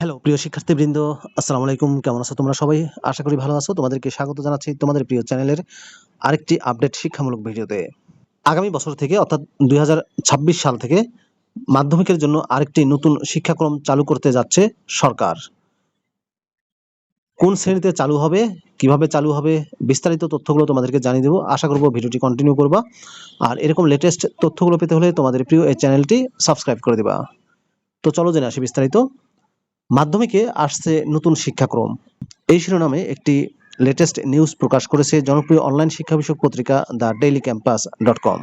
Hello, প্রিয় শিক্ষার্থীবৃন্দ, আসসালামু আলাইকুম, কেমন আছো তোমরা সবাই? আশা করি ভালো আছো। তোমাদেরকে স্বাগত জানাচ্ছি তোমাদের প্রিয় চ্যানেলের আরেকটি আপডেট শিক্ষামূলক ভিডিওতে। আগামী বছর থেকে, অর্থাৎ দুই সাল থেকে, মাধ্যমিকের জন্য আরেকটি নতুন শিক্ষাক্রম চালু করতে যাচ্ছে সরকার। কোন শ্রেণীতে চালু হবে, কীভাবে চালু হবে, বিস্তারিত তথ্যগুলো তোমাদেরকে জানিয়ে দেবো। আশা করব ভিডিওটি কন্টিনিউ করবা। আর এরকম লেটেস্ট তথ্যগুলো পেতে হলে তোমাদের প্রিয় এই চ্যানেলটি সাবস্ক্রাইব করে দিবা। তো চলো জেনে আসি বিস্তারিত। মাধ্যমিকে আসছে নতুন শিক্ষাক্রম। এই শিরোনামে একটি লেটেস্ট নিউজ প্রকাশ করেছে জনপ্রিয় অনলাইন শিক্ষা বিষয়ক পত্রিকা the Daily Campus dot com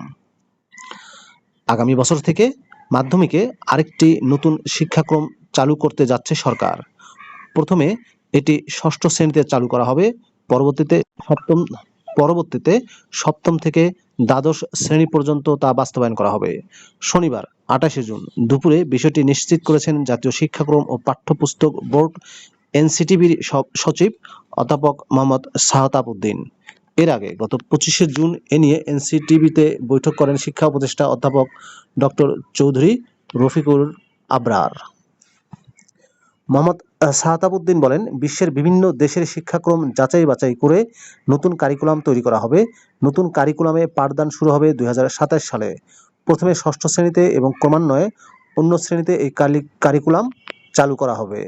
আগামী বছর থেকে মাধ্যমিকে আরেকটি নতুন শিক্ষাক্রম চালু করতে যাচ্ছে সরকার। প্রথমে এটি ষষ্ঠ শ্রেণীতে চালু করা হবে। পরবর্তীতে সপ্তম পরবর্তীতে সপ্তম থেকে দ্বাদশ শ্রেণি পর্যন্ত তা বাস্তবায়ন করা হবে। শনিবার, আঠাশে জুন দুপুরে বিষয়টি নিশ্চিত করেছেন জাতীয় শিক্ষাক্রম ও পাঠ্যপুস্তক বোর্ড এনসিটিবির সচিব অধ্যাপক মোহাম্মদ সাহতাব উদ্দিন এর আগে গত পঁচিশে জুন এ নিয়ে এনসিটিভিতে বৈঠক করেন শিক্ষা উপদেষ্টা অধ্যাপক ডক্টর চৌধুরী রফিকুর আবরার। মোহাম্মদ সাহাতাবউদ্দিন বলেন, বিশ্বের বিভিন্ন দেশের শিক্ষাক্রম যাচাই বাছাই করে নতুন কারিকুলাম তৈরি করা হবে। নতুন কারিকুলামে পাঠদান শুরু হবে দুই সালে। প্রথমে ষষ্ঠ শ্রেণীতে এবং ক্রমান্বয়ে অন্য শ্রেণীতে এই কারিকুলাম চালু করা হবে।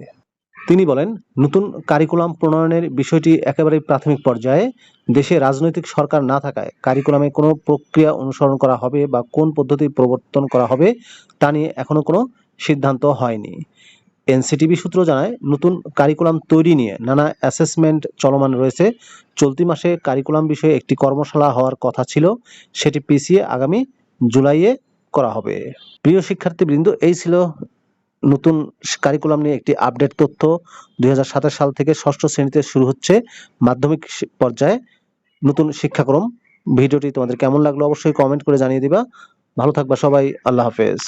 তিনি বলেন, নতুন কারিকুলাম প্রণয়নের বিষয়টি একেবারে প্রাথমিক পর্যায়ে। দেশে রাজনৈতিক সরকার না থাকায় কারিকুলামে কোনো প্রক্রিয়া অনুসরণ করা হবে বা কোন পদ্ধতি প্রবর্তন করা হবে তা নিয়ে এখনও কোনো সিদ্ধান্ত হয়নি। এনসিটিভি সূত্র জানায়, নতুন কারিকুলাম তৈরি নিয়ে নানা অ্যাসেসমেন্ট চলমান রয়েছে। চলতি মাসে কারিকুলাম বিষয়ে একটি কর্মশালা হওয়ার কথা ছিল, সেটি পিছিয়ে আগামী জুলাইয়ে করা হবে। প্রিয় শিক্ষার্থীবৃন্দ, এই ছিল নতুন কারিকুলাম নিয়ে একটি আপডেট তথ্য। দুই হাজার সাতাশ সাল থেকে ষষ্ঠ শ্রেণীতে শুরু হচ্ছে মাধ্যমিক পর্যায়ে নতুন শিক্ষাক্রম। ভিডিওটি তোমাদের কেমন লাগল অবশ্যই কমেন্ট করে জানিয়ে দিবা। ভালো থাকবা সবাই, আল্লাহ হাফেজ।